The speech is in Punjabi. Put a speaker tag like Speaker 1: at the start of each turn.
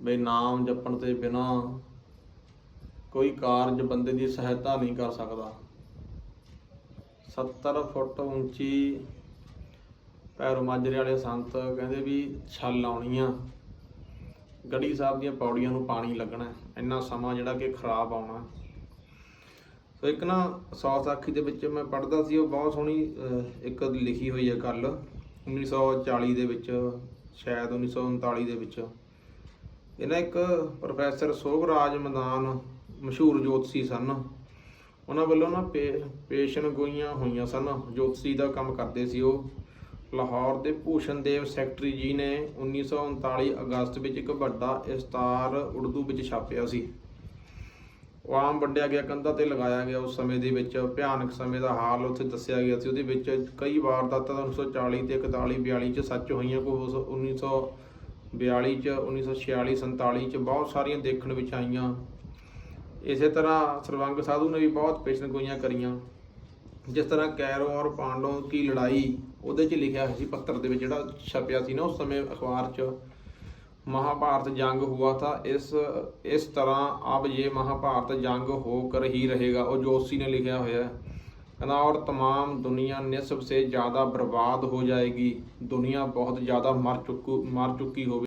Speaker 1: ਬਈ ਨਾਮ ਜਪਣ ਤੇ ਬਿਨਾ ਕੋਈ ਕਾਰਜ ਬੰਦੇ ਦੀ ਸਹਾਇਤਾ ਨਹੀਂ ਕਰ ਸਕਦਾ। 70 ਫੁੱਟ ਉੱਚੀ ਪੈਰੋ ਮਾਜਰੇ ਵਾਲੇ ਸੰਤ ਕਹਿੰਦੇ ਵੀ ਛੱਲ ਆਉਣੀ ਆ। ਗੜੀ ਸਾਹਿਬ ਦੀਆਂ ਪੌੜੀਆਂ ਨੂੰ ਪਾਣੀ ਲੱਗਣਾ ਇੰਨਾ ਸਮਾਂ ਜਿਹੜਾ ਕਿ ਖਰਾਬ ਆਉਣਾ ਸੋ ਇੱਕ ਨਾ ਸੌ ਸਾਖੀ ਦੇ ਵਿੱਚ ਮੈਂ ਪੜ੍ਹਦਾ ਸੀ, ਉਹ ਬਹੁਤ ਸੋਹਣੀ ਇੱਕ ਲਿਖੀ ਹੋਈ ਹੈ ਗੱਲ। 1940 ਦੇ ਵਿੱਚ, ਸ਼ਾਇਦ 1939 ਦੇ ਵਿੱਚ। ਇਹਨਾਂ ਇੱਕ ਪ੍ਰੋਫੈਸਰ ਸੋਭਰਾਜ ਮਦਾਨ ਮਸ਼ਹੂਰ ਜੋਤਸੀ ਸਨ। ਉਹਨਾਂ ਵੱਲੋਂ ਨਾ ਪੇਸ਼ਣ ਗੋਈਆਂ ਹੋਈਆਂ ਸਨ। ਜੋਤਸੀ ਦਾ ਕੰਮ ਕਰਦੇ ਸੀ ਉਹ। ਲਾਹੌਰ ਦੇ ਭੂਸ਼ਣ ਦੇਵ ਸੈਕਟਰੀ ਜੀ ਨੇ 1939 ਅਗਸਤ ਵਿੱਚ ਇੱਕ ਵੱਡਾ ਇਸਤਾਰ ਉਰਦੂ ਵਿੱਚ ਛਾਪਿਆ ਸੀ। ਉਹ ਆਮ ਵੰਡਿਆ ਗਿਆ ਕੰਧਾਂ ਤੇ ਲਗਾਇਆ ਗਿਆ। ਉਸ ਸਮੇਂ ਦੇ ਵਿੱਚ ਭਿਆਨਕ ਸਮੇਂ ਦਾ ਹਾਲ ਉੱਥੇ ਦੱਸਿਆ ਗਿਆ ਸੀ। ਉਹਦੇ ਵਿੱਚ ਕਈ ਵਾਰ ਦਾ 1940 ਤੇ 41 42 ਚ ਸੱਚ ਹੋਈਆਂ। ਕੋਈ 1900 42 ਚ 1946 47 ਚ ਬਹੁਤ ਸਾਰੀਆਂ ਦੇਖਣ ਵਿੱਚ ਆਈਆਂ। ਇਸੇ ਤਰ੍ਹਾਂ ਸਰਵੰਗ ਸਾਧੂ ਨੇ ਵੀ ਬਹੁਤ ਪੇਸ਼ਨ ਗੋਈਆਂ ਕਰੀਆਂ। ਜਿਸ ਤਰ੍ਹਾਂ ਕੈਰੋਂ ਔਰ ਪਾਂਡੋ ਦੀ ਲੜਾਈ ਉਹਦੇ 'ਚ ਲਿਖਿਆ ਹੋਇਆ ਸੀ ਪੱਤਰ ਦੇ ਵਿੱਚ, ਜਿਹੜਾ ਛਪਿਆ ਸੀ ਨਾ ਉਸ ਸਮੇਂ ਅਖਬਾਰ 'ਚ। ਮਹਾਭਾਰਤ ਜੰਗ ਹੁਆ ਥਾ, ਇਸ ਇਸ ਤਰ੍ਹਾਂ ਆਪ ਜੇ ਮਹਾਭਾਰਤ ਜੰਗ ਹੋ ਕਰ ਹੀ ਰਹੇਗਾ, ਉਹ ਜੋਸ਼ੀ ਨੇ ਲਿਖਿਆ ਹੋਇਆ ਹੈ। कहना और तमाम दुनिया निस्फ से ज़्यादा बर्बाद हो जाएगी दुनिया बहुत ज़्यादा मर चुकी मर चुकी होगी